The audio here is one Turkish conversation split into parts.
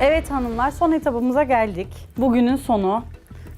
Evet hanımlar son etabımıza geldik. Bugünün sonu.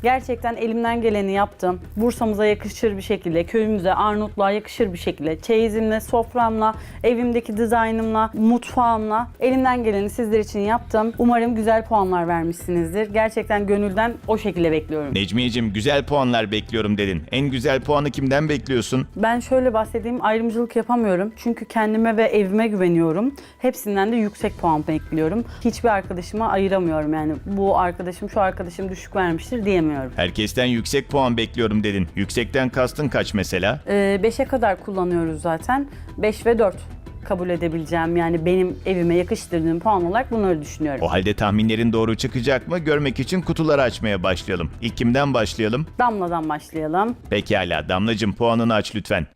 Gerçekten elimden geleni yaptım. Bursa'mıza yakışır bir şekilde, köyümüze, Arnavutluğa yakışır bir şekilde, çeyizimle, soframla, evimdeki dizaynımla, mutfağımla elimden geleni sizler için yaptım. Umarım güzel puanlar vermişsinizdir. Gerçekten gönülden o şekilde bekliyorum. Necmiyeciğim güzel puanlar bekliyorum dedin. En güzel puanı kimden bekliyorsun? Ben şöyle bahsedeyim, ayrımcılık yapamıyorum. Çünkü kendime ve evime güveniyorum. Hepsinden de yüksek puan bekliyorum. Hiçbir arkadaşıma ayıramıyorum yani. Bu arkadaşım, şu arkadaşım düşük vermiştir diyemiyorum. Herkesten yüksek puan bekliyorum dedin. Yüksekten kastın kaç mesela? 5'e kadar kullanıyoruz zaten. 5 ve 4 kabul edebileceğim. Yani benim evime yakıştırdığım puan olarak bunları düşünüyorum. O halde tahminlerin doğru çıkacak mı? Görmek için kutuları açmaya başlayalım. İlk kimden başlayalım? Damladan başlayalım. Pekala Damlacığım puanını aç lütfen.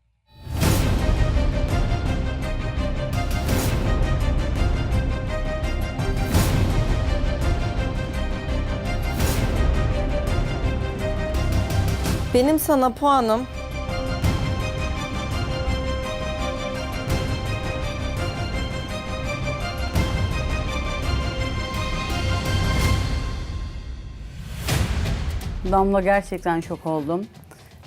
Benim sana puanım Damla gerçekten şok oldum.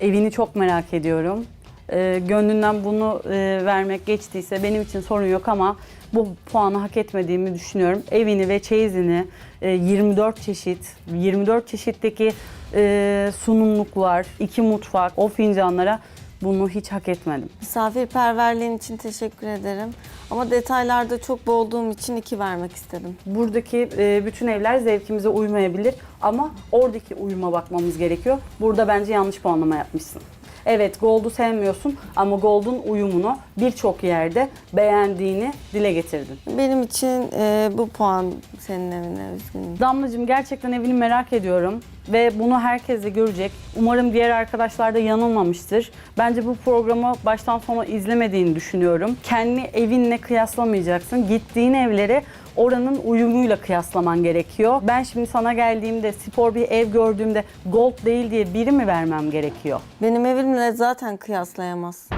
Evini çok merak ediyorum. Ee, gönlünden bunu e, vermek geçtiyse benim için sorun yok ama bu puanı hak etmediğimi düşünüyorum. Evini ve çeyizini e, 24 çeşit, 24 çeşitteki e, sunumluklar, iki mutfak, o fincanlara bunu hiç hak etmedim. misafirperverliğin için teşekkür ederim. Ama detaylarda çok boğulduğum için iki vermek istedim. Buradaki e, bütün evler zevkimize uymayabilir ama oradaki uyuma bakmamız gerekiyor. Burada bence yanlış puanlama yapmışsın. Evet Gold'u sevmiyorsun ama Gold'un uyumunu birçok yerde beğendiğini dile getirdin. Benim için e, bu puan senin evine üzgünüm. Damlacığım gerçekten evini merak ediyorum ve bunu herkes de görecek. Umarım diğer arkadaşlar da yanılmamıştır. Bence bu programı baştan sona izlemediğini düşünüyorum. Kendi evinle kıyaslamayacaksın. Gittiğin evleri oranın uyumuyla kıyaslaman gerekiyor. Ben şimdi sana geldiğimde spor bir ev gördüğümde gold değil diye biri mi vermem gerekiyor? Benim evimle zaten kıyaslayamaz.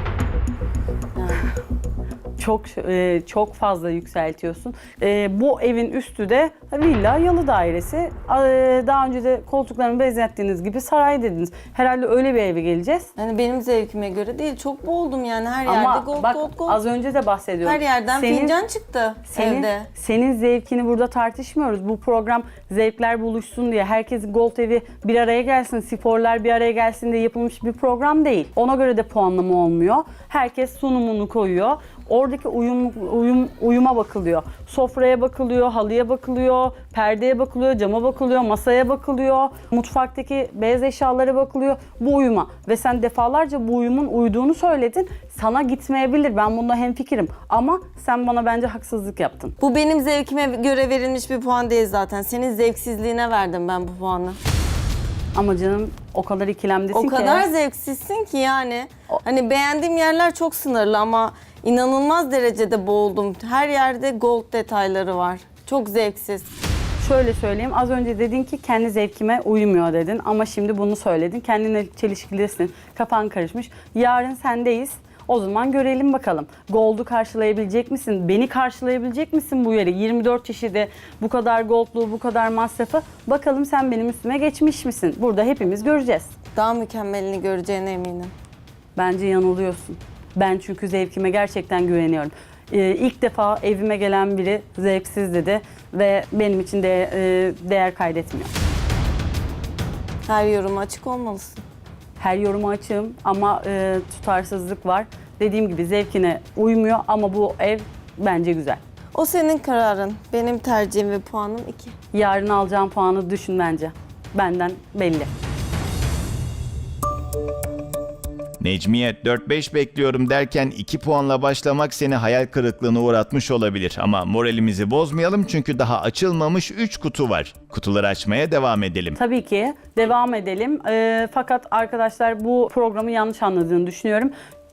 Çok e, çok fazla yükseltiyorsun. E, bu evin üstü de villa yalı dairesi. E, daha önce de koltuklarını benzettiğiniz gibi saray dediniz. Herhalde öyle bir eve geleceğiz. Yani benim zevkime göre değil. Çok boğuldum yani her yerde Ama gold bak gold gold. az önce de bahsediyorum. Her yerden Senin- fincan çıktı senin, evde. Senin zevkini burada tartışmıyoruz. Bu program zevkler buluşsun diye herkes Gold Evi bir araya gelsin, sporlar bir araya gelsin diye yapılmış bir program değil. Ona göre de puanlama olmuyor. Herkes sunumunu koyuyor. Oradaki uyum, uyum, uyuma bakılıyor. Sofraya bakılıyor, halıya bakılıyor, perdeye bakılıyor, cama bakılıyor, masaya bakılıyor, mutfaktaki beyaz eşyalara bakılıyor. Bu uyuma. Ve sen defalarca bu uyumun uyduğunu söyledin. Sana gitmeyebilir. Ben bunda hemfikirim. Ama sen bana bence haksızlık yaptın. Bu benim zevkime göre verilmiş bir puan değil zaten. Senin zevksizliğine verdim ben bu puanı. Ama canım o kadar ikilemdesin O ki. kadar zevksizsin ki yani. Hani beğendiğim yerler çok sınırlı ama inanılmaz derecede boğuldum. Her yerde gold detayları var. Çok zevksiz. Şöyle söyleyeyim. Az önce dedin ki kendi zevkime uymuyor dedin. Ama şimdi bunu söyledin. Kendine çelişkilisin. Kafan karışmış. Yarın sendeyiz. O zaman görelim bakalım. Gold'u karşılayabilecek misin? Beni karşılayabilecek misin bu yeri? 24 çeşidi bu kadar goldlu, bu kadar masrafı. Bakalım sen benim üstüme geçmiş misin? Burada hepimiz göreceğiz. Daha mükemmelini göreceğine eminim. Bence yanılıyorsun. Ben çünkü zevkime gerçekten güveniyorum. Ee, ilk defa evime gelen biri zevksiz dedi ve benim için de e, değer kaydetmiyor. Her yoruma açık olmalısın. Her yoruma açığım ama e, tutarsızlık var. Dediğim gibi zevkine uymuyor ama bu ev bence güzel. O senin kararın. Benim tercihim ve puanım 2. Yarın alacağım puanı düşün bence. Benden belli. Necmiye 4-5 bekliyorum derken 2 puanla başlamak seni hayal kırıklığına uğratmış olabilir. Ama moralimizi bozmayalım çünkü daha açılmamış 3 kutu var. Kutuları açmaya devam edelim. Tabii ki devam edelim. E, fakat arkadaşlar bu programı yanlış anladığını düşünüyorum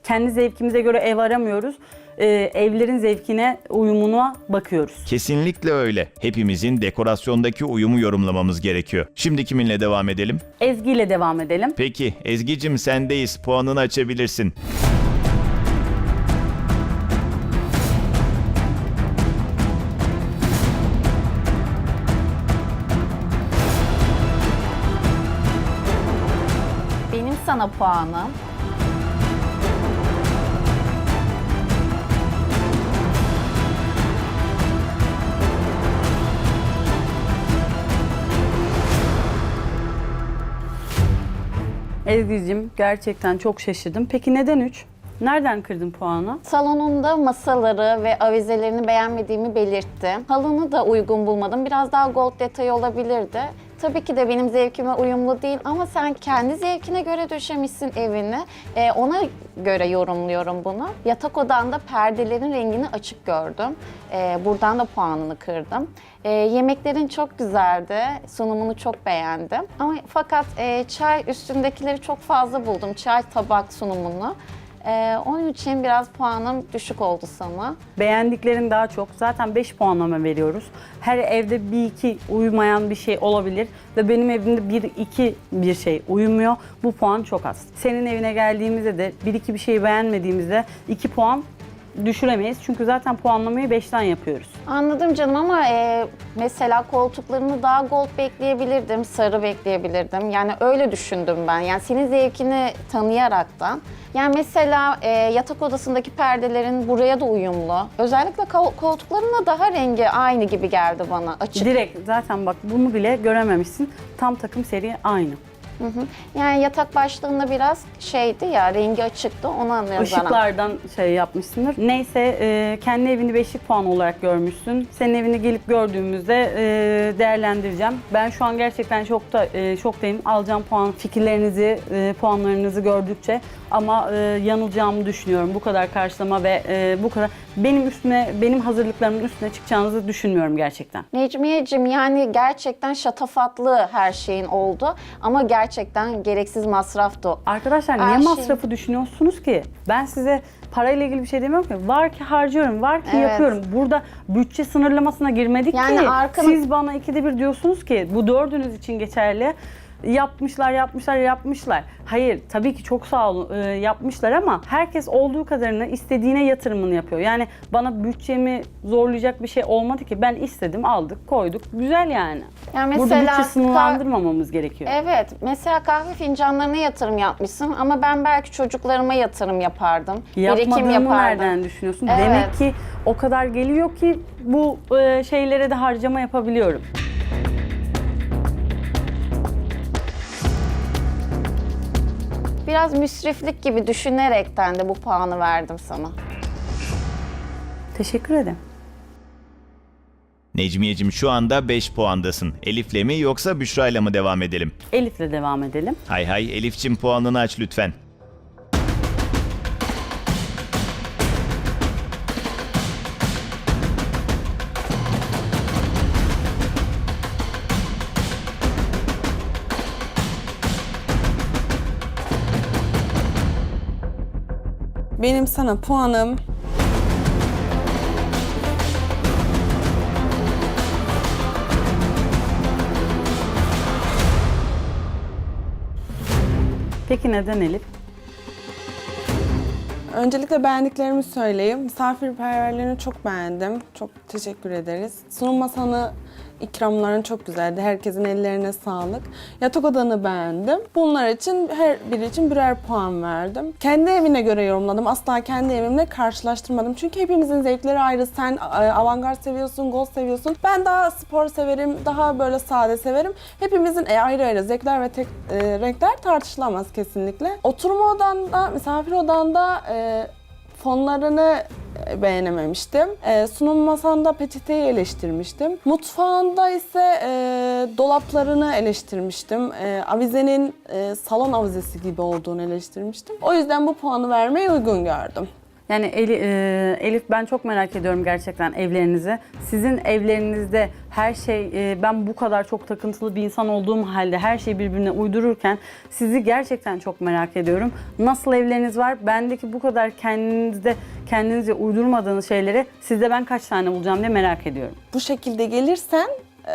kendi zevkimize göre ev aramıyoruz. Ee, evlerin zevkine, uyumuna bakıyoruz. Kesinlikle öyle. Hepimizin dekorasyondaki uyumu yorumlamamız gerekiyor. Şimdi kiminle devam edelim? Ezgi ile devam edelim. Peki Ezgi'cim sendeyiz. Puanını açabilirsin. Benim sana puanım Ezgi'cim gerçekten çok şaşırdım. Peki neden 3? Nereden kırdın puanı? Salonunda masaları ve avizelerini beğenmediğimi belirttim. Halını da uygun bulmadım. Biraz daha gold detayı olabilirdi. Tabii ki de benim zevkime uyumlu değil ama sen kendi zevkine göre döşemişsin evini. Ee, ona göre yorumluyorum bunu. Yatak odanda perdelerin rengini açık gördüm. Ee, buradan da puanını kırdım. Ee, yemeklerin çok güzeldi. Sunumunu çok beğendim. Ama fakat e, çay üstündekileri çok fazla buldum. Çay tabak sunumunu. Ee, onun için biraz puanım düşük oldu sana. Beğendiklerin daha çok. Zaten 5 puanlama veriyoruz. Her evde bir iki uyumayan bir şey olabilir ve benim evimde bir iki bir şey uyumuyor. Bu puan çok az. Senin evine geldiğimizde de bir iki bir şeyi beğenmediğimizde 2 puan düşüremeyiz. Çünkü zaten puanlamayı 5'ten yapıyoruz. Anladım canım ama e, mesela koltuklarını daha gold bekleyebilirdim, sarı bekleyebilirdim. Yani öyle düşündüm ben. Yani senin zevkini tanıyaraktan. Yani mesela e, yatak odasındaki perdelerin buraya da uyumlu. Özellikle kol- koltuklarının da daha rengi aynı gibi geldi bana. Açık. Direkt zaten bak bunu bile görememişsin. Tam takım seri aynı. Hı hı. Yani yatak başlığında biraz şeydi ya, rengi açıktı. Ona nazaran. Işıklardan şey yapmışsındır. Neyse e, kendi evini beşlik puan olarak görmüşsün. Senin evini gelip gördüğümüzde e, değerlendireceğim. Ben şu an gerçekten şokta, e, şoktayım. Alacağım puan, fikirlerinizi, e, puanlarınızı gördükçe. Ama e, yanılacağımı düşünüyorum. Bu kadar karşılama ve e, bu kadar benim üstüne, benim hazırlıklarımın üstüne çıkacağınızı düşünmüyorum gerçekten. Necmiyeciğim yani gerçekten şatafatlı her şeyin oldu. Ama gerçekten gereksiz masraftı. Arkadaşlar Her niye şey- masrafı düşünüyorsunuz ki? Ben size parayla ilgili bir şey demiyorum ki. Var ki harcıyorum, var ki Evet. yapıyorum. Burada bütçe sınırlamasına girmedik Yani ki. arkanı- Siz bana ikide bir diyorsunuz ki bu dördünüz için geçerli. Yapmışlar, yapmışlar, yapmışlar. Hayır, tabii ki çok sağ olun e, yapmışlar ama herkes olduğu kadarını istediğine yatırımını yapıyor. Yani bana bütçemi zorlayacak bir şey olmadı ki. Ben istedim, aldık, koyduk. Güzel yani. Yani Burada bütçe sınırlandırmamamız gerekiyor. Evet, mesela kahve fincanlarına yatırım yapmışsın ama ben belki çocuklarıma yatırım yapardım. birikim Yapmadığımı yapardım. nereden düşünüyorsun? Evet. Demek ki o kadar geliyor ki bu e, şeylere de harcama yapabiliyorum. Biraz müsriflik gibi düşünerekten de bu puanı verdim sana. Teşekkür ederim. Necmiyeciğim şu anda 5 puandasın. Elif'le mi yoksa Büşra'yla mı devam edelim? Elif'le devam edelim. Hay hay Elif'cim puanını aç lütfen. Benim sana puanım Peki neden Elif? Öncelikle beğendiklerimi söyleyeyim. Misafirperverlerini çok beğendim. Çok teşekkür ederiz. Sunum masanı ikramların çok güzeldi. Herkesin ellerine sağlık. Yatak odanı beğendim. Bunlar için her biri için birer puan verdim. Kendi evine göre yorumladım. Asla kendi evimle karşılaştırmadım. Çünkü hepimizin zevkleri ayrı. Sen e, avantgard seviyorsun, gold seviyorsun. Ben daha spor severim, daha böyle sade severim. Hepimizin e, ayrı ayrı zevkler ve tek, e, renkler tartışılamaz kesinlikle. Oturma odanda, misafir odanda e, fonlarını e, beğenememiştim. E, sunum masanda peçeteyi eleştirmiştim. Mutfağında ise e, dolaplarını eleştirmiştim. E, avizenin e, salon avizesi gibi olduğunu eleştirmiştim. O yüzden bu puanı vermeyi uygun gördüm. Yani Eli- e, Elif ben çok merak ediyorum gerçekten evlerinizi. Sizin evlerinizde her şey e, ben bu kadar çok takıntılı bir insan olduğum halde her şeyi birbirine uydururken sizi gerçekten çok merak ediyorum. Nasıl evleriniz var? Bendeki bu kadar kendinizde kendinize uydurmadığınız şeyleri sizde ben kaç tane bulacağım diye merak ediyorum. Bu şekilde gelirsen e,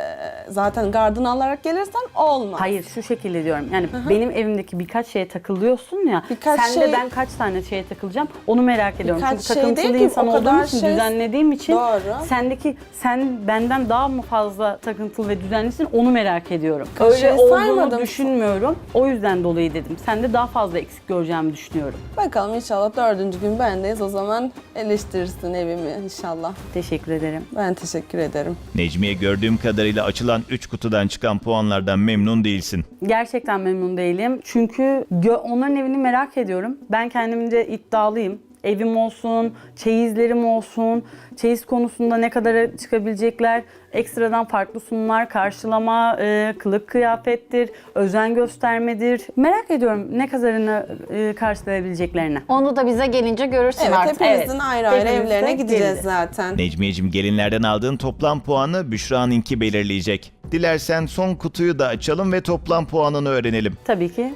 zaten gardını alarak gelirsen olmaz. Hayır şu şekilde diyorum. Yani benim evimdeki birkaç şeye takılıyorsun ya. Birkaç sen şey- de ben kaç tane şeye takılacağım onu merak ediyorum. Birkaç Çünkü şey takıntılı değil ki, insan o olduğum için, şey- düzenlediğim için Doğru. sendeki sen benden daha mı fazla takıntılı ve düzenlisin onu merak ediyorum. Birkaç Öyle şey olduğunu saymadım. düşünmüyorum. O yüzden dolayı dedim. Sende daha fazla eksik göreceğimi düşünüyorum. Bakalım inşallah dördüncü gün bendeyiz. O zaman eleştirirsin evimi inşallah. Teşekkür ederim. Ben teşekkür ederim. Necmiye gördüğüm kadarıyla açılan 3 kutudan çıkan puanlardan memnun değilsin. Gerçekten memnun değilim. Çünkü onların evini merak ediyorum. Ben kendimce iddialıyım. Evim olsun, çeyizlerim olsun, çeyiz konusunda ne kadara çıkabilecekler, ekstradan farklı sunumlar, karşılama, e, kılık kıyafettir, özen göstermedir. Merak ediyorum ne kadarını e, karşılayabileceklerini. Onu da bize gelince görürsün Evet artık. hepimizin evet. ayrı ayrı Hepimiz de evlerine gideceğiz geleceğiz. zaten. Necmiyeciğim gelinlerden aldığın toplam puanı Büşra'nınki belirleyecek. Dilersen son kutuyu da açalım ve toplam puanını öğrenelim. Tabii ki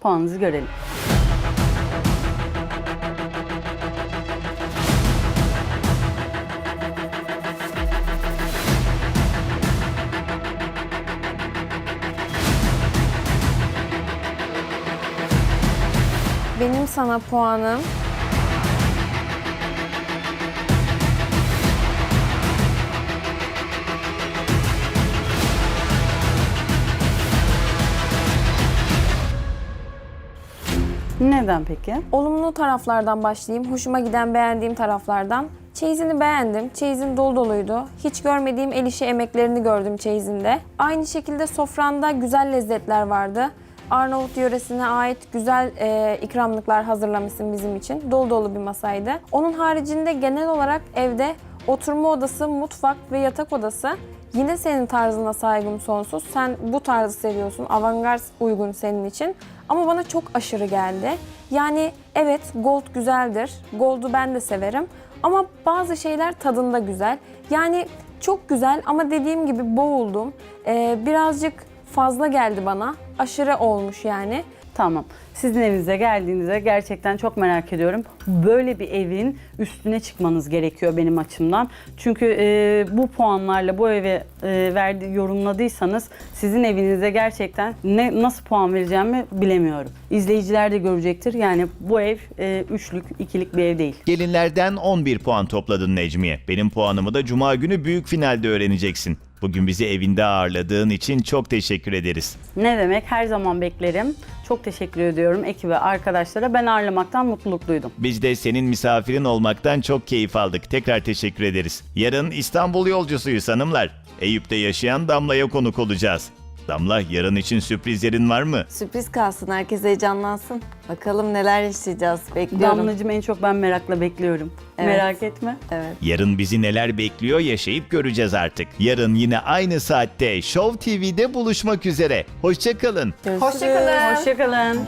puanınızı görelim. Benim sana puanım Neden peki? olumlu taraflardan başlayayım. Hoşuma giden, beğendiğim taraflardan. Çeyizini beğendim. Çeyizin dolu doluydu. Hiç görmediğim el işi emeklerini gördüm çeyizinde. Aynı şekilde sofranda güzel lezzetler vardı. Arnavut yöresine ait güzel e, ikramlıklar hazırlamışsın bizim için. Dolu dolu bir masaydı. Onun haricinde genel olarak evde oturma odası, mutfak ve yatak odası Yine senin tarzına saygım sonsuz. Sen bu tarzı seviyorsun. Avantgard uygun senin için. Ama bana çok aşırı geldi. Yani evet gold güzeldir. Gold'u ben de severim. Ama bazı şeyler tadında güzel. Yani çok güzel ama dediğim gibi boğuldum. Ee, birazcık fazla geldi bana. Aşırı olmuş yani. Tamam. Sizin evinize geldiğinizde gerçekten çok merak ediyorum. Böyle bir evin üstüne çıkmanız gerekiyor benim açımdan. Çünkü e, bu puanlarla bu eve e, verdi, yorumladıysanız sizin evinize gerçekten ne nasıl puan vereceğimi bilemiyorum. İzleyiciler de görecektir. Yani bu ev e, üçlük, ikilik bir ev değil. Gelinlerden 11 puan topladın Necmiye. Benim puanımı da cuma günü büyük finalde öğreneceksin. Bugün bizi evinde ağırladığın için çok teşekkür ederiz. Ne demek? Her zaman beklerim. Çok teşekkür ediyorum ekibe, arkadaşlara. Ben ağırlamaktan mutluluk duydum. Biz de senin misafirin olmaktan çok keyif aldık. Tekrar teşekkür ederiz. Yarın İstanbul yolcusuyuz hanımlar. Eyüp'te yaşayan Damla'ya konuk olacağız. Damla yarın için sürprizlerin var mı? Sürpriz kalsın, herkes heyecanlansın. Bakalım neler yaşayacağız, bekliyorum. Damlacığım en çok ben merakla bekliyorum. Evet. Merak etme. Evet. Yarın bizi neler bekliyor yaşayıp göreceğiz artık. Yarın yine aynı saatte Show TV'de buluşmak üzere. Hoşçakalın. Hoşçakalın. Hoşçakalın.